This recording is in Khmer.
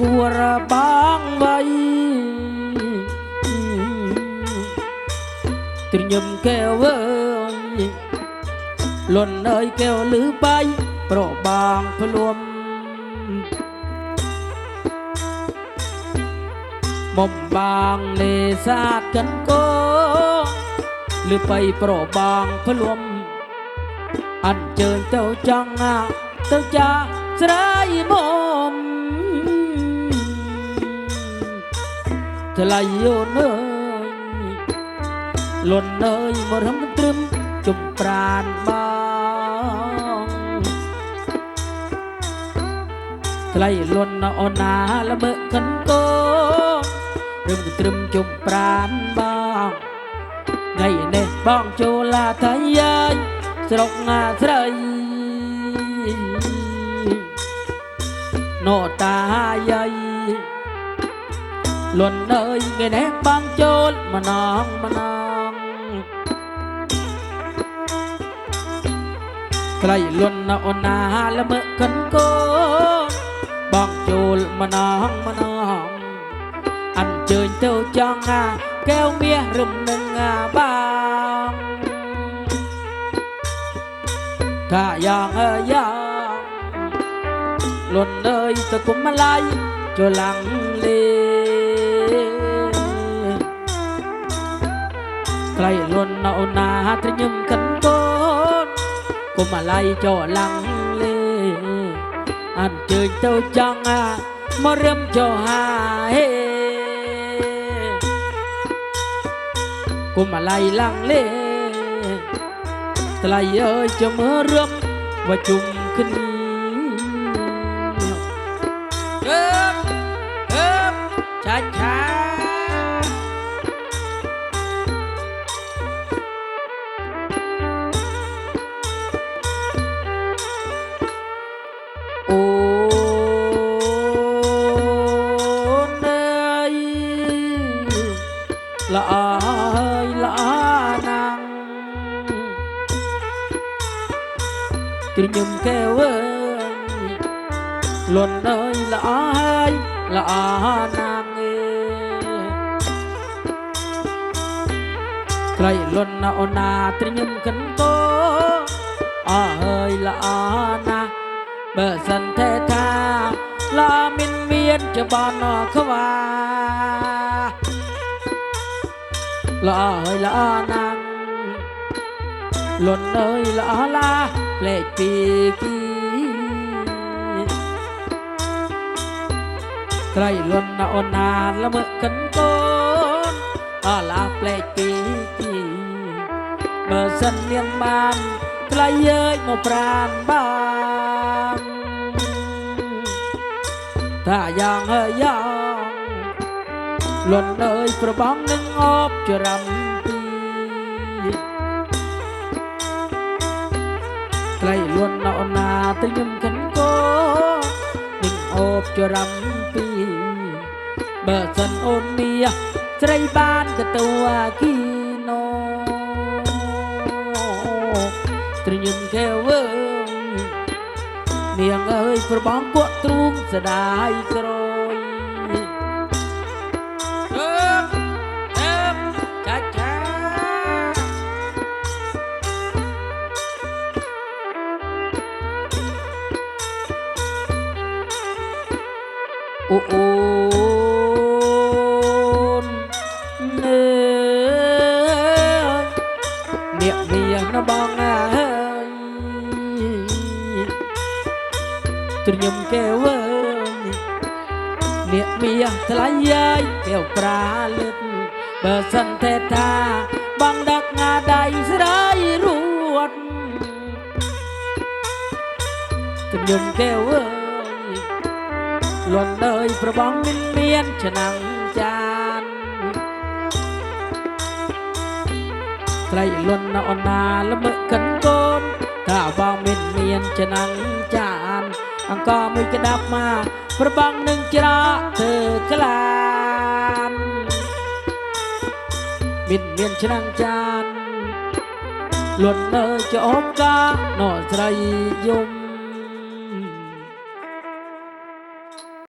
គួរបងໄວទ្រញឹមកែវអើយលន់អើយកែវលឺបាយប្របងភ្លួមបំបងនេសាទកិនកោលឺបៃប្របងភ្លួមអញ្ជើញទៅចង់ទៅចាស្រាយមុំ ថ្លៃយោនអើយលន់អើយមករំត្រឹមជុំប្រានបងថ្លៃលន់អូនណាល្មើកិនកោរឹមត្រឹមជុំប្រានបងថ្ងៃនេះបងចូលឡាថៃយាយស្រុកណាស្រីណូតាយាយ លន់អើយថ្ងៃនេះបងចូលម្នងម្នងក្រៃលន់អូនណាល្មើកិនកូនបងចូលម្នងម្នងអញ្ជើញទៅចង់អាកែ ថាយ៉ាងអើយយ៉ាងលន់អើយទៅគុំម្លាយចូលឡាំងលេក្រៃលន់អូនណាត្រញឹមកិនកូនគុំម្លាយចូលឡាំងលេអញ្ជើញទៅចង់អាមករឹមចូលហាហេគុំអាឡៃឡាំងលេថ្លៃអើយចាំមើលរឹមว่าជុំគ្នា ល្អអើយល្អណាស់ទ្រញឹមកែវអើយលន់អើយល្អអើយល្អណាស់ក្រៃលន់ណាអូណាទ្រញឹមកន្តោអើយល្អណាស់បើសិនទេថាល្អមានមានច្បានខ្វា ល្អហើយល្អណាស់លន់អើយល្អឡាផ្លេចពីគីក្រៃលន់ណាអូនណាល្មើកិនកូនអឡាផ្លេចពីគីបើសិននាងបានថ្លៃយើយមកប្រានបានថាយ៉ាងហើយយ៉ាង លន់អើយប្របងនឹងអបចរំពីថ្លៃលន់ណអូនណាទៅញឹមកិនកោនឹងអបចរំពីបើសិនអូនមាស្រីបានក៏តួគីណូត្រញឹមកែវអើយនាងអើយប្របងគក់ទ្រូងស្ដាយក្រោ អូអូននេអ្នកមានណបងអើយទ្រញឹមកែវអើយអ្នកមាសថ្លៃយាយកែវប្រាលឹកបើសិនទេថាបងដឹកងាដៃស្រាយរួតជំនុំកែវអើយ លន់អើយប្របងមិនមានឆ្នាំងចានថ្លៃលន់ណាអូនណាល្មើកិនកូនថាបងមិនមានឆ្នាំងចាន អង្គមួយកដាប់មកប្របងនឹងច្រកធ្វើក្លានមានមានឆ្នាំងចានលន់នៅចោបកាណោស្រីយំ